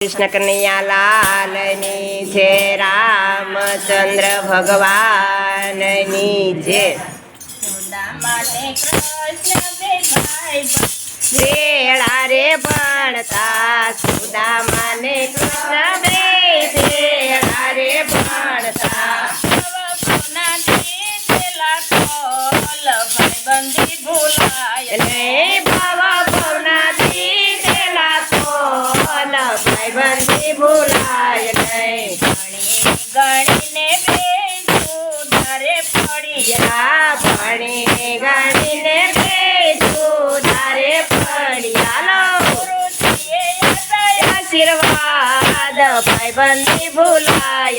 કૃષ્ણ કનૈયા લાલની છે રામચંદ્ર ભગવાનની છે. વેળા રે ભણતા સુદામાને કૃષ્ણ બે ધારે પડી યા ભણી ગણીને બેસું તારે ગુરુજીએ આશય આશીર્વાદ ભાઈબંધી ભૂલાય.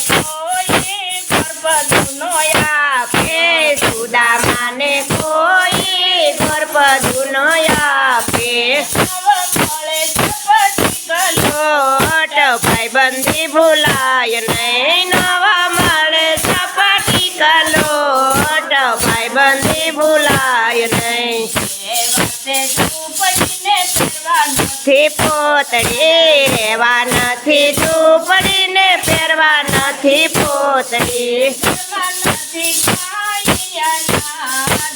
કોઈ ગર્ભધુનો આપે સુદામાને કોઈ મળે સપટી લોટ ભાઈબંધી ભૂલાય નહીં નવા મળે સપાટી કલોટ ભાઈબંધી ભૂલાય નહીં. થી પોતડી રેવા નથી ઝૂંપડીને પહેરવા નથી પોતડી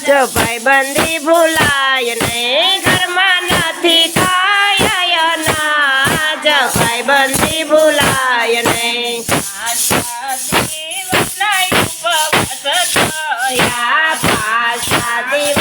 જો ભાઈબંધી ભૂલાય નહીં ઘરમાં નથી ખાય અનાજ ભાઈબંધી ભૂલાય નહીં યા પાછા દિવસ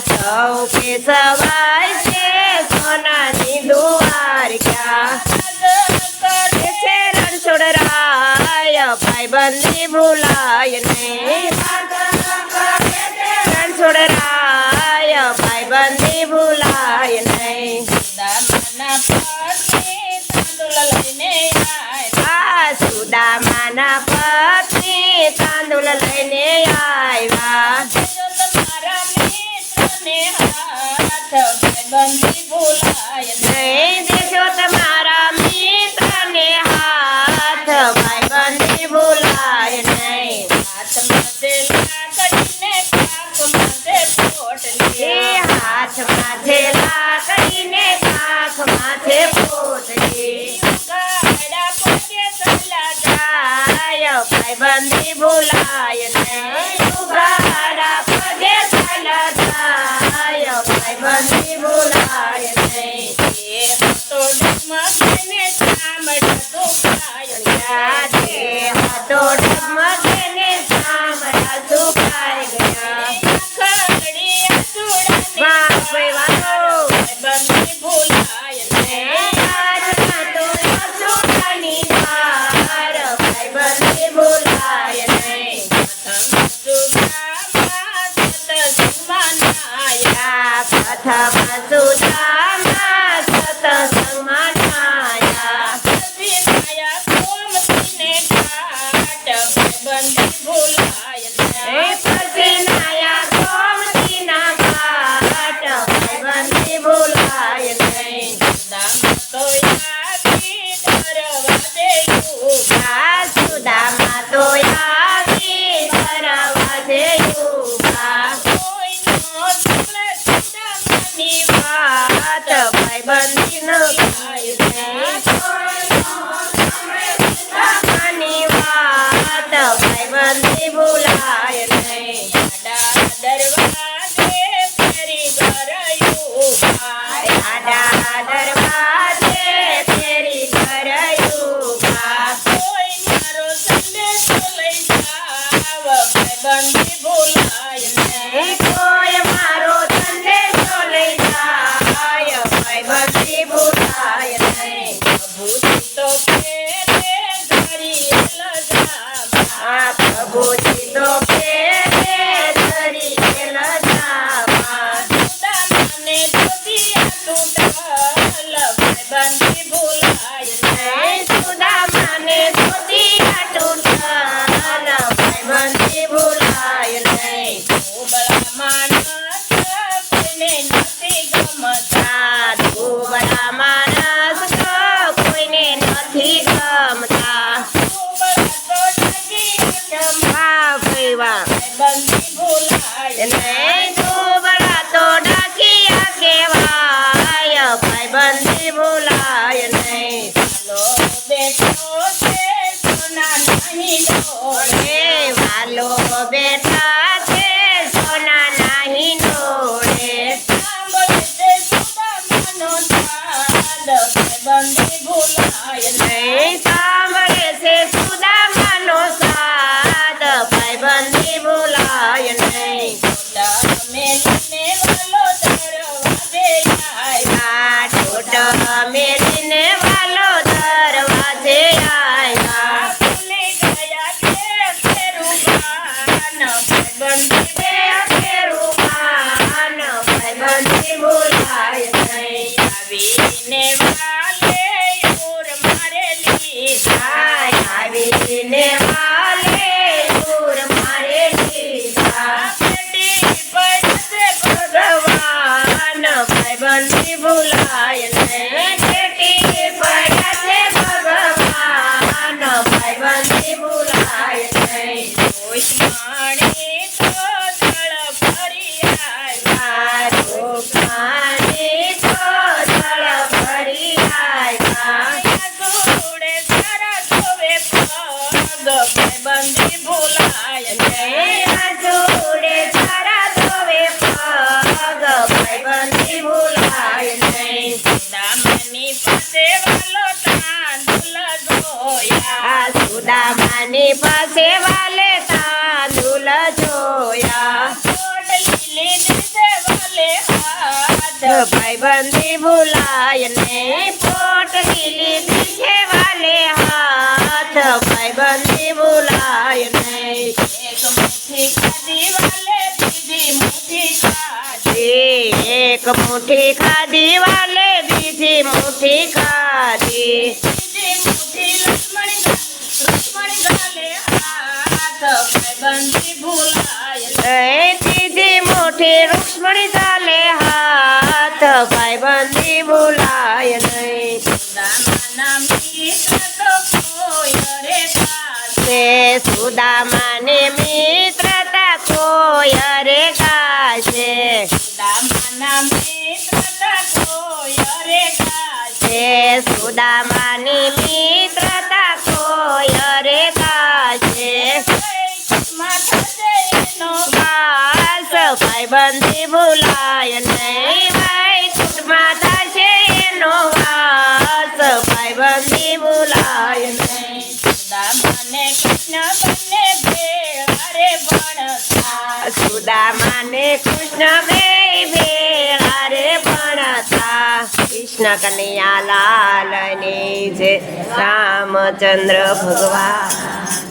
સૌ કે સવાય છે સોનાની દ્વારકા એ છે રણછોડરાય ભાઈબંધી ભૂલાય નહીં રણછોડરાય ભાઈબંધી ભૂલાય નહીં આ સુદામાના પત્ની તાંદુલ લઈને નહીં દેશો તમારા મિત્રને હાથ ભાઈબંધી ભૂલાય નહીં એ હાથ માથે લાકડીને કાખ માથે પોતડી જાય ભાઈબંધી ભૂલાય નહીં ઉઘાડા પગે ચાલ્યા જાય ભાઈબંધી ભૂલાય Từ table 你手里。கண்ணி புலாயனை आणि पासे वाले तांदूल जोया। भाई बंदी बुलाय ने पोट गिली दिखे वाले हाथ। भाई बंदी बुलाय ने। एक मुट्ठी खादी वाले दीदी मुट्ठी खादी। एक मुट्ठी खादी वाले दीदी मुट्ठी खादी। लक्ष्मण ત્રીજી મોટી રૂક્ષ્મણી ચાલે હાથ ભાઈબંધી બોલાય નહીં. સુદામા ને મિત્ર છે સુદામાની મિત્રતા કોઈ રે કાશે માસ ભાઈબંધી ભૂલાય નહીં ભાઈ છૂટમાં થશે એનો વાસ ભાઈબંધી ભૂલાય નહીં સુદામાને કૃષ્ણ બંને ભેળા રે ભણતા સુદામાને કૃષ્ણ બે કૃષ્ણ કનૈયા લાલની જય રામચંદ્ર ભગવાન